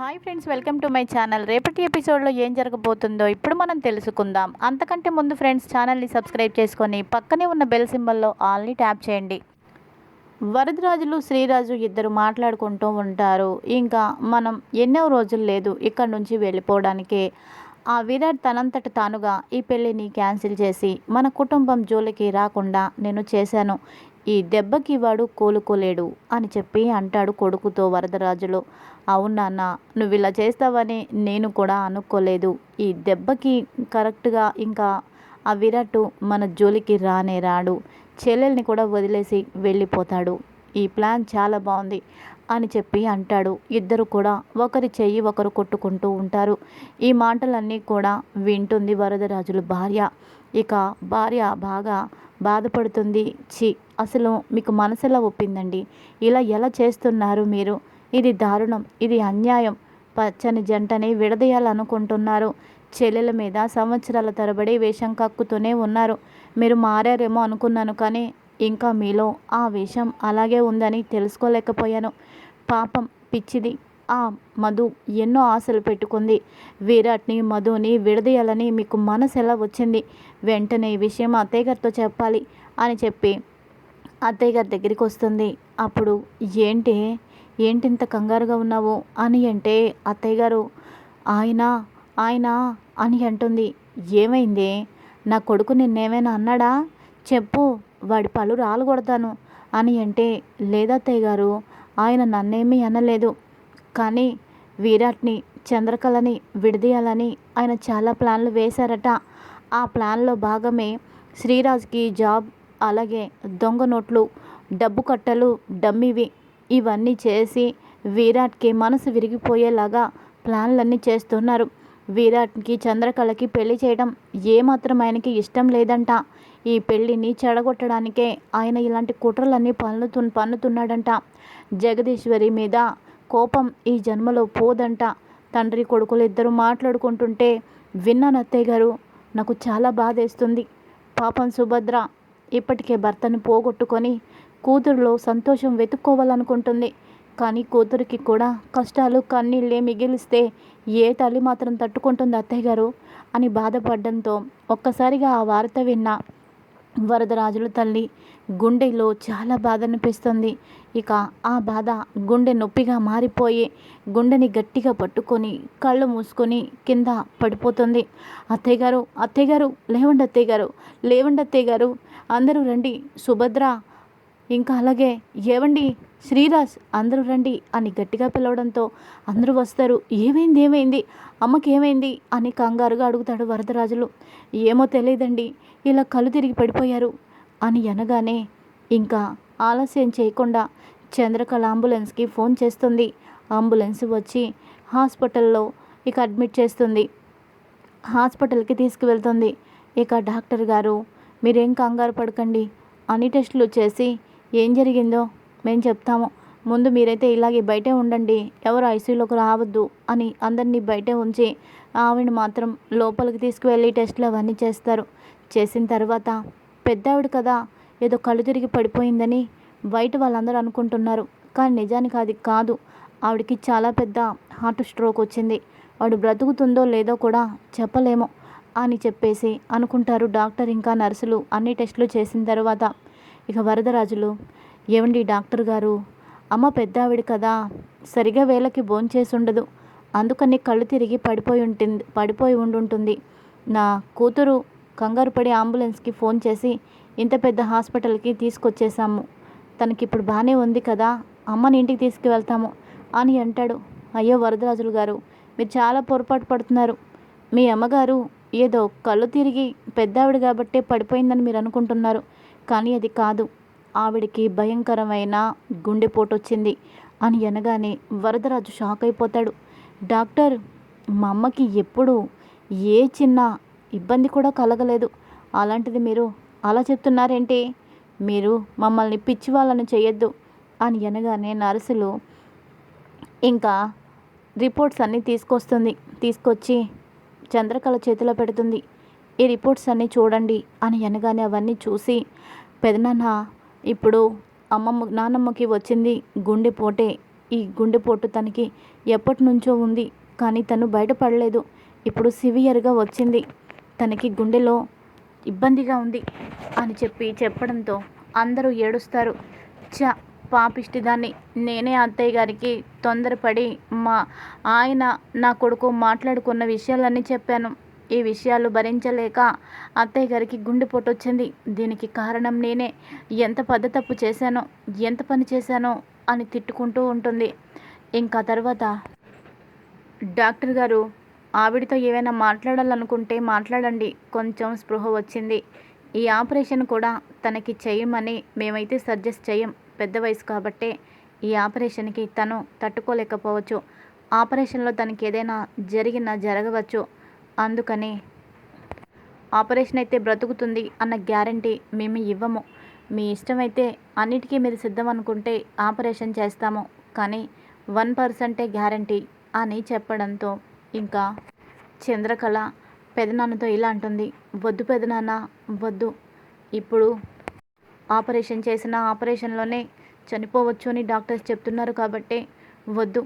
Hi friends welcome to my channel. రేపటి ఎపిసోడ్లో ఏం జరగబోతుందో ఇప్పుడు మనం తెలుసుకుందాం. అంతకంటే ముందు ఫ్రెండ్స్ ఛానల్ని సబ్స్క్రైబ్ చేసుకొని పక్కనే ఉన్న బెల్ సింబల్లో ఆల్ని ట్యాప్ చేయండి. వరదరాజులు శ్రీరాజు ఇద్దరు మాట్లాడుకుంటూ ఉంటారు. ఇంకా మనం ఎన్నో రోజులు లేదు ఇక్కడ నుంచి వెళ్ళిపోవడానికే. ఆ విరాట్ తనంతట తానుగా ఈ పెళ్ళిని క్యాన్సిల్ చేసి మన కుటుంబం జోలికి రాకుండా నేను చేశాను. ఈ దెబ్బకి వాడు కోలుకోలేడు అని చెప్పి అంటాడు కొడుకుతో వరదరాజులో. అవును నాన్న నువ్వు ఇలా చేస్తావని నేను కూడా అనుకోలేదు. ఈ దెబ్బకి కరెక్ట్గా ఇంకా ఆ విరాట్ మన జోలికి రానే రాడు. చెల్లెల్ని కూడా వదిలేసి వెళ్ళిపోతాడు. ఈ ప్లాన్ చాలా బాగుంది అని చెప్పి అంటాడు. ఇద్దరు కూడా ఒకరి చెయ్యి ఒకరు కొట్టుకుంటూ ఉంటారు. ఈ మాటలన్నీ కూడా వింటుంది వరదరాజుల భార్య. ఇక భార్య బాగా బాధపడుతుంది. చి అసలు మీకు మనసులా ఒప్పిందండి? ఇలా ఎలా చేస్తున్నారు మీరు? ఇది దారుణం ఇది అన్యాయం. పచ్చని జంటని విడదీయాలనుకుంటున్నారు. చెల్లెల మీద సంవత్సరాల తరబడి వేషం కక్కుతూనే ఉన్నారు. మీరు మారారేమో అనుకున్నాను కానీ ఇంకా మీలో ఆ వేషం అలాగే ఉందని తెలుసుకోలేకపోయాను. పాపం పిచ్చిది. ఆ మధు ఎన్నో ఆశలు పెట్టుకుంది. విరాట్ని మధుని విడదీయాలని మీకు మనసు ఎలా వచ్చింది? వెంటనే ఈ విషయం అత్తయ్య గారితో చెప్పాలి అని చెప్పి అత్తయ్య గారి దగ్గరికి వస్తుంది. అప్పుడు ఏంటి? ఏంటి ఇంత కంగారుగా ఉన్నావు? అని అంటే అత్తయ్య గారు ఆయన ఆయన అని అంటుంది. ఏమైంది? నా కొడుకు నిన్నేమైనా అన్నాడా? చెప్పు వాడి పళ్ళు రాలు కొడతాను అని అంటే లేదత్తయ్య గారు ఆయన నన్నేమీ అనలేదు. కానీ విరాట్ని చంద్రకళని విడదీయాలని ఆయన చాలా ప్లాన్లు వేశారట. ఆ ప్లాన్లో భాగమే శ్రీరాజ్కి జాబ్ అలాగే దొంగ నోట్లు డబ్బు కట్టలు డమ్మివి ఇవన్నీ చేసి విరాట్కి మనసు విరిగిపోయేలాగా ప్లాన్లన్నీ చేస్తున్నారు. విరాట్కి చంద్రకళకి పెళ్ళి చేయడం ఏమాత్రం ఆయనకి ఇష్టం లేదంట. ఈ పెళ్ళిని చెడగొట్టడానికే ఆయన ఇలాంటి కుట్రలన్నీ పన్నుతు పన్నుతున్నాడంట. జగదీశ్వరి మీద కోపం ఈ జన్మలో పోదంట. తండ్రి కొడుకులు ఇద్దరు మాట్లాడుకుంటుంటే విన్నాను అత్తయ్య గారు నాకు చాలా బాధేస్తుంది. పాపం సుభద్ర ఇప్పటికే భర్తను పోగొట్టుకొని కూతురులో సంతోషం వెతుక్కోవాలనుకుంటుంది. కానీ కూతురికి కూడా కష్టాలు కన్నీళ్ళే మిగిలిస్తే ఏ తల్లి మాత్రం తట్టుకుంటుంది అత్తయ్య గారు? అని బాధపడడంతో ఒక్కసారిగా ఆ వార్త విన్న వరదరాజుల తల్లి గుండెలో చాలా బాధ అనిపిస్తుంది. ఇక ఆ బాధ గుండె నొప్పిగా మారిపోయి గుండెని గట్టిగా పట్టుకొని కళ్ళు మూసుకొని కింద పడిపోతుంది. అత్తయ్య గారు అత్తయ్య గారు లేవండి అత్తయ్య గారు లేవండి అత్తయ్య గారు అందరూ రండి. సుభద్ర ఇంకా అలాగే ఏవండి? శ్రీరాజ్ అందరూ రండి అని గట్టిగా పిలవడంతో అందరూ వస్తారు. ఏమైంది ఏమైంది? అమ్మకి ఏమైంది? అని కంగారుగా అడుగుతాడు వరదరాజులు. ఏమో తెలియదండి. ఇలా కళ్ళు తిరిగి పడిపోయారు. అని అనగానే ఇంకా ఆలస్యం చేయకుండా చంద్రకళ అంబులెన్స్కి ఫోన్ చేస్తుంది. అంబులెన్స్ వచ్చి హాస్పిటల్లో ఇక అడ్మిట్ చేస్తుంది. హాస్పిటల్కి తీసుకువెళ్తుంది. ఇక డాక్టర్ గారు మీరేం కంగారు పడకండి. అన్ని టెస్టులు చేసి ఏం జరిగిందో మేము చెప్తాము. ముందు మీరైతే ఇలాగే బయటే ఉండండి. ఎవరు ఐసీయూలోకి రావద్దు అని అందరినీ బయటే ఉంచి ఆవిడ మాత్రం లోపలికి తీసుకువెళ్ళి టెస్టులు అవన్నీ చేస్తారు. చేసిన తర్వాత పెద్దావిడ కదా ఏదో కళ్ళు తిరిగి పడిపోయిందని బయట వాళ్ళందరూ అనుకుంటున్నారు. కానీ నిజానికి అది కాదు. ఆవిడకి చాలా పెద్ద హార్ట్ స్ట్రోక్ వచ్చింది. వాడు బ్రతుకుతుందో లేదో కూడా చెప్పలేము అని చెప్పేసి అనుకుంటారు డాక్టర్ ఇంకా నర్సులు అన్ని టెస్టులు చేసిన తర్వాత. ఇక వరదరాజులు ఏమండి డాక్టర్ గారు? అమ్మ పెద్ద ఆవిడ కదా సరిగా వేళకి భోంచేసి ఉండదు. అందుకని కళ్ళు తిరిగి పడిపోయి ఉంటుంది పడిపోయి ఉండుంటుంది. నా కూతురు కంగారు పడి అంబులెన్స్కి ఫోన్ చేసి ఇంత పెద్ద హాస్పిటల్కి తీసుకొచ్చేసాము తనకి ఇప్పుడు బాగానే ఉంది కదా అమ్మని ఇంటికి తీసుకువెళ్తాము అని అంటాడు. అయ్యో వరదరాజులు గారు మీరు చాలా పొరపాటు పడుతున్నారు. మీ అమ్మగారు ఏదో కళ్ళు తిరిగి పెద్దావిడ కాబట్టే పడిపోయిందని మీరు అనుకుంటున్నారు. కానీ అది కాదు ఆవిడకి భయంకరమైన గుండెపోటు వచ్చింది అని అనగానే వరదరాజు షాక్ అయిపోతాడు డాక్టర్ మా అమ్మకి ఎప్పుడు ఏ చిన్న ఇబ్బంది కూడా కలగలేదు. అలాంటిది మీరు అలా చెప్తున్నారేంటి? మీరు మమ్మల్ని పిచ్చి వాళ్ళని చేయొద్దు అని అనగానే నర్సులు ఇంకా రిపోర్ట్స్ అన్నీ తీసుకొస్తుంది. తీసుకొచ్చి చంద్రకళ చేతిలో పెడుతుంది. ఈ రిపోర్ట్స్ అన్నీ చూడండి అని అనగానే అవన్నీ చూసి పెదనాన్న ఇప్పుడు అమ్మమ్మ నానమ్మకి వచ్చింది గుండెపోటే ఈ గుండెపోటు తనకి ఎప్పటి నుంచో ఉంది కానీ తను బయటపడలేదు. ఇప్పుడు సివియర్గా వచ్చింది. తనకి గుండెలో ఇబ్బందిగా ఉంది అని చెప్పి చెప్పడంతో అందరూ ఏడుస్తారు. చ పాపిష్టి దాన్ని నేనే అత్తయ్య గారికి తొందరపడి మా ఆయన నా కొడుకు మాట్లాడుకున్న విషయాలన్నీ చెప్పాను. ఈ విషయాలు భరించలేక అత్తయ్య గారికి గుండెపోటు వచ్చింది దీనికి కారణం నేనే. ఎంత పెద్ద తప్పు చేశానో ఎంత పని చేశానో అని తిట్టుకుంటూ ఉంటుంది. ఇంకా తర్వాత డాక్టర్ గారు ఆవిడతో ఏమైనా మాట్లాడాలనుకుంటే మాట్లాడండి. కొంచెం స్పృహ వచ్చింది. ఈ ఆపరేషన్ కూడా తనకి చేయమని మేమైతే సజెస్ట్ చేయం. పెద్ద వయసు కాబట్టే ఈ ఆపరేషన్కి తను తట్టుకోలేకపోవచ్చు. ఆపరేషన్లో తనకి ఏదైనా జరిగినా జరగవచ్చు. అందుకని ఆపరేషన్ అయితే బ్రతుకుతుంది అన్న గ్యారంటీ మేము ఇవ్వము. మీ ఇష్టమైతే అన్నిటికీ మీరు సిద్ధం అనుకుంటే ఆపరేషన్ చేస్తాము. కానీ వన్ పర్సెంటే గ్యారంటీ అని చెప్పడంతో ఇంకా చంద్రకళ పెదనాన్నతో ఇలా అంటుంది. వద్దు పెదనాన్న వద్దు. ఇప్పుడు ఆపరేషన్ చేసిన ఆపరేషన్లోనే చనిపోవచ్చు అని డాక్టర్స్ చెప్తున్నారు కాబట్టి వద్దు.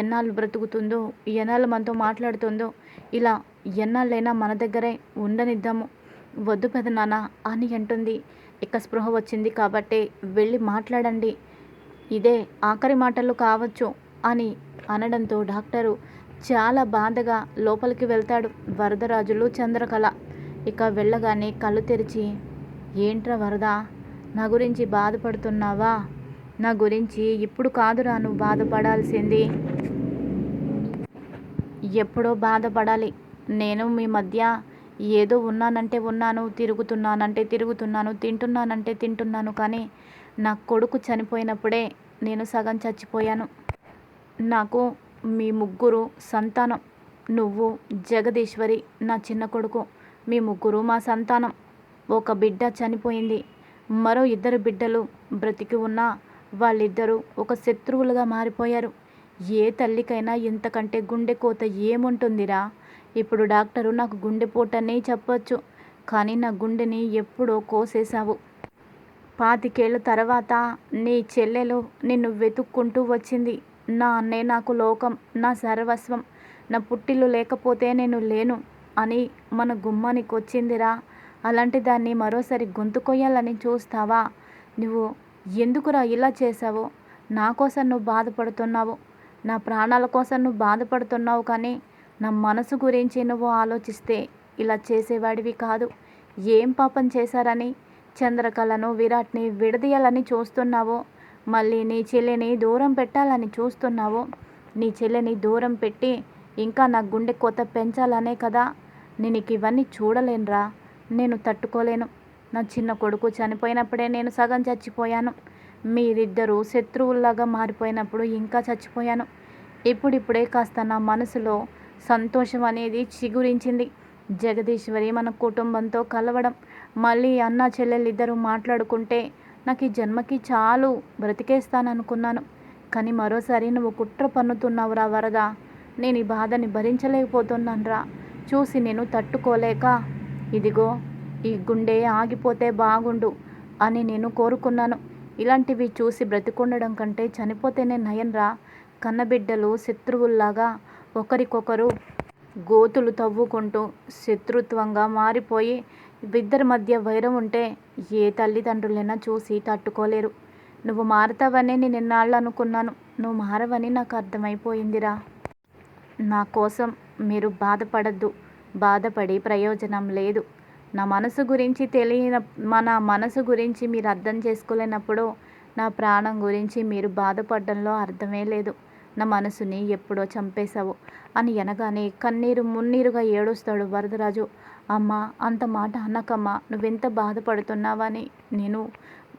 ఎన్నాళ్ళు బ్రతుకుతుందో ఎన్నాళ్ళు మనతో మాట్లాడుతుందో ఇలా ఎన్నాళ్ళైనా మన దగ్గరే ఉండనిద్దాము. వద్దు పెదనాన్న అని అంటుంది. ఇక స్పృహ వచ్చింది కాబట్టి వెళ్ళి మాట్లాడండి. ఇదే ఆఖరి మాటలు కావచ్చు అని అనడంతో డాక్టరు చాలా బాధగా లోపలికి వెళ్తాడు వరదరాజులు చంద్రకళ. ఇక వెళ్ళగానే కళ్ళు తెరిచి ఏంట్రా వరద? నా గురించి బాధపడుతున్నావా? నా గురించి ఇప్పుడు కాదురా నువ్వు బాధపడాల్సింది. ఎప్పుడో బాధపడాలి. నేను మీ మధ్య ఏదో ఉన్నానంటే ఉన్నాను తిరుగుతున్నానంటే తిరుగుతున్నాను తింటున్నానంటే తింటున్నాను కానీ నా కొడుకు చనిపోయినప్పుడే నేను సగం చచ్చిపోయాను. నాకు మీ ముగ్గురు సంతానం. నువ్వు జగదీశ్వరి నా చిన్న కొడుకు. మీ ముగ్గురు మా సంతానం. ఒక బిడ్డ చనిపోయింది. మరో ఇద్దరు బిడ్డలు బ్రతికి ఉన్నా వాళ్ళిద్దరూ ఒక శత్రువులుగా మారిపోయారు. ఏ తల్లికైనా ఇంతకంటే గుండె కోత ఏముంటుందిరా? ఇప్పుడు డాక్టరు నాకు గుండెపోటనే చెప్పొచ్చు. కానీ నా గుండెని ఎప్పుడో కోసేశావు. పాతికేళ్ళ తర్వాత నీ చెల్లెలు నిన్ను వెతుక్కుంటూ వచ్చింది. నా అన్నే నాకు లోకం నా సర్వస్వం నా పుట్టిల్లు లేకపోతే నేను లేను అని మన గుమ్మానికి వచ్చిందిరా అలాంటి దాన్ని మరోసారి గొంతు కొయ్యాలని చూస్తావా? నువ్వు ఎందుకురా ఇలా చేసావు నా కోసం నువ్వు బాధపడుతున్నావు. నా ప్రాణాల కోసం నువ్వు బాధపడుతున్నావు కానీ నా మనసు గురించి నువ్వు ఆలోచిస్తే ఇలా చేసేవాడివి కాదు. ఏం పాపం చేశారని చంద్రకళను విరాట్ని విడదీయాలని చూస్తున్నావో మళ్ళీ నీ చెల్లిని దూరం పెట్టాలని చూస్తున్నావు. నీ చెల్లిని దూరం పెట్టి ఇంకా నా గుండె కొత్త పెంచాలనే కదా. నేను ఇవన్నీ చూడలేనురా. నేను తట్టుకోలేను. నా చిన్న కొడుకు చనిపోయినప్పుడే నేను సగం చచ్చిపోయాను. మీరిద్దరూ శత్రువుల్లాగా మారిపోయినప్పుడు ఇంకా చచ్చిపోయాను. ఇప్పుడిప్పుడే కాస్త నా మనసులో సంతోషం అనేది చిగురించింది. జగదీశ్వరి మన కుటుంబంతో కలవడం. మళ్ళీ అన్న చెల్లెలిద్దరూ మాట్లాడుకుంటే నాకు ఈ జన్మకి చాలు బ్రతికేస్తాననుకున్నాను. కానీ మరోసారి నువ్వు కుట్ర పన్నుతున్నావురా వరద. నేను ఈ బాధని భరించలేకపోతున్నానురా. చూసి నేను తట్టుకోలేక ఇదిగో ఈ గుండె ఆగిపోతే బాగుండు అని నేను కోరుకున్నాను. ఇలాంటివి చూసి బ్రతికుండడం కంటే చనిపోతేనే నయంరా. కన్నబిడ్డలు శత్రువుల్లాగా ఒకరికొకరు గోతులు తవ్వుకుంటూ శత్రుత్వంగా మారిపోయి ఇద్దరి మధ్య వైరం ఉంటే ఏ తల్లిదండ్రులైనా చూసి తట్టుకోలేరు. నువ్వు మారతావని నేను ఎన్నాళ్ళు అనుకున్నాను. నువ్వు మారవని నాకు అర్థమైపోయిందిరా. నా కోసం మీరు బాధపడద్దు. బాధపడి ప్రయోజనం లేదు. నా మనసు గురించి తెలియన మన మనసు గురించి మీరు అర్థం చేసుకోలేనప్పుడు నా ప్రాణం గురించి మీరు బాధపడడంలో అర్థమే లేదు. నా మనసుని ఎప్పుడో చంపేశావు అని అనగానే కన్నీరు మున్నీరుగా ఏడుస్తాడు వరదరాజు. అమ్మ అంత మాట అనకమ్మా నువ్వెంత బాధపడుతున్నావని నేను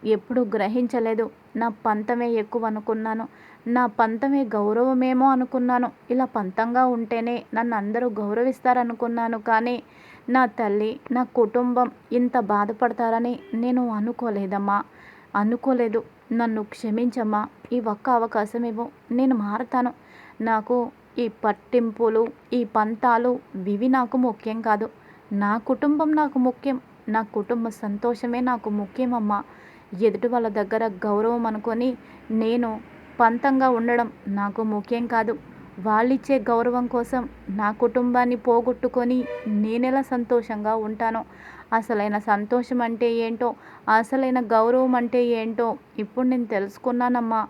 ఎప్పుడు గ్రహించలేదు. నా పంతమే ఎక్కువ అనుకున్నాను నా పంతమే గౌరవమేమో అనుకున్నాను. ఇలా పంతంగా ఉంటేనే నన్ను అందరూ గౌరవిస్తారనుకున్నాను కానీ నా తల్లి నా కుటుంబం ఇంత బాధపడతారని నేను అనుకోలేదమ్మా. అనుకోలేదు. నన్ను క్షమించమ్మా. ఈ ఒక్క అవకాశం ఇవ్వు నేను మారతాను. నాకు ఈ పట్టింపులు ఈ పంతాలు ఇవి నాకు ముఖ్యం కాదు. నా కుటుంబం నాకు ముఖ్యం. నా కుటుంబ సంతోషమే నాకు ముఖ్యమమ్మా. ఎదుటి వాళ్ళ దగ్గర గౌరవం అనుకొని నేను పంతంగా ఉండడం నాకు ముఖ్యం కాదు. వాళ్ళిచ్చే గౌరవం కోసం నా కుటుంబాన్ని పోగొట్టుకొని నేనెలా సంతోషంగా ఉంటానో అసలైన సంతోషం అంటే ఏంటో అసలైన గౌరవం అంటే ఏంటో ఇప్పుడు నేను తెలుసుకున్నానమ్మా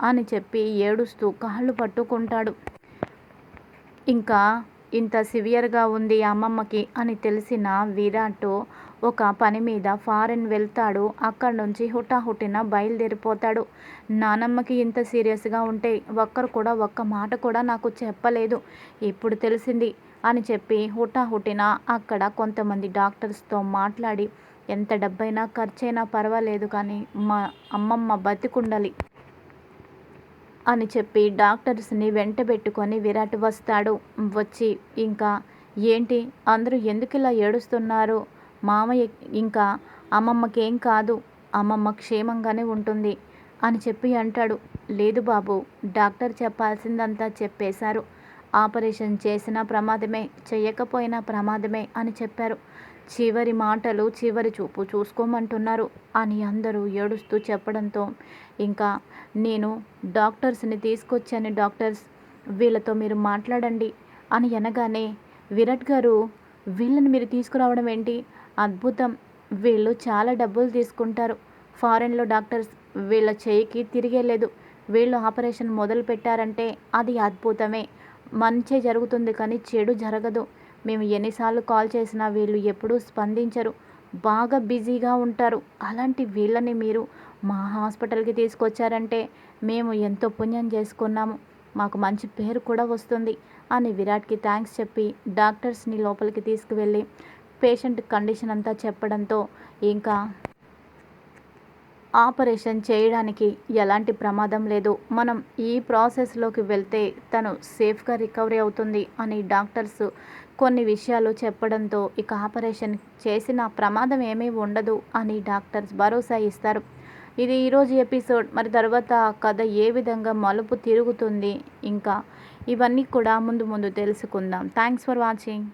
అని చెప్పి ఏడుస్తూ కాళ్ళు పట్టుకుంటాడు. ఇంకా ఇంత సివియర్గా ఉంది అమ్మమ్మకి అని తెలిసిన విరాట్ ఒక పని మీద ఫారెన్ వెళ్తాడు. అక్కడి నుంచి హుటాహుటిన బయలుదేరిపోతాడు. నానమ్మకి ఇంత సీరియస్గా ఉంటే ఒక్కరు కూడా ఒక్క మాట కూడా నాకు చెప్పలేదు. ఇప్పుడు తెలిసింది అని చెప్పి హుటాహుటిన అక్కడ కొంతమంది డాక్టర్స్తో మాట్లాడి ఎంత డబ్బైనా ఖర్చైనా పర్వాలేదు కానీ మా అమ్మమ్మ బతికుండాలి అని చెప్పి డాక్టర్స్ని వెంటబెట్టుకొని విరాట్ వస్తాడు. వచ్చి ఇంకా ఏంటి? అందరూ ఎందుకు ఇలా ఏడుస్తున్నారు? మామయ్య ఇంకా అమ్మమ్మకేం కాదు అమ్మమ్మ క్షేమంగానే ఉంటుంది అని చెప్పి అంటాడు. లేదు బాబు డాక్టర్ చెప్పాల్సిందంతా చెప్పేశారు. ఆపరేషన్ చేసినా ప్రమాదమే చేయకపోయినా ప్రమాదమే అని చెప్పారు. చివరి మాటలు చివరి చూపు చూసుకోమంటున్నారు అని అందరూ ఏడుస్తూ చెప్పడంతో ఇంకా నేను డాక్టర్స్ని తీసుకొచ్చాను డాక్టర్స్ వీళ్ళతో మీరు మాట్లాడండి అని అనగానే విరాట్ గారు వీళ్ళని మీరు తీసుకురావడం ఏంటి? అద్భుతం. వీళ్ళు చాలా డబ్బులు తీసుకుంటారు. ఫారెన్లో డాక్టర్స్ వీళ్ళ చేయికి తిరిగేలేదు. వీళ్ళు ఆపరేషన్ మొదలు పెట్టారంటే అది అద్భుతమే. మంచి జరుగుతుంది కానీ చెడు జరగదు. మేము ఎన్నిసార్లు కాల్ చేసినా వీళ్ళు ఎప్పుడూ స్పందించరు. బాగా బిజీగా ఉంటారు. అలాంటి వీళ్ళని మీరు మా హాస్పిటల్కి తీసుకొచ్చారంటే మేము ఎంతో పుణ్యం చేసుకున్నాము. మాకు మంచి పేరు కూడా వస్తుంది అని విరాట్కి థ్యాంక్స్ చెప్పి డాక్టర్స్ని లోపలికి తీసుకువెళ్ళి పేషెంట్ కండిషన్ అంతా చెప్పడంతో ఇంకా ఆపరేషన్ చేయడానికి ఎలాంటి ప్రమాదం లేదు. మనం ఈ ప్రాసెస్లోకి వెళ్తే తను సేఫ్గా రికవరీ అవుతుంది అని డాక్టర్స్ కొన్ని విషయాలు చెప్పడంతో ఇక ఆపరేషన్ చేసిన ప్రమాదం ఏమీ ఉండదు అని డాక్టర్స్ భరోసా ఇస్తారు. ఇది ఈరోజు ఎపిసోడ్. మరి తర్వాత కథ ఏ విధంగా మలుపు తిరుగుతుంది? ఇంకా ఇవన్నీ కూడా ముందు ముందు తెలుసుకుందాం. Thanks for watching.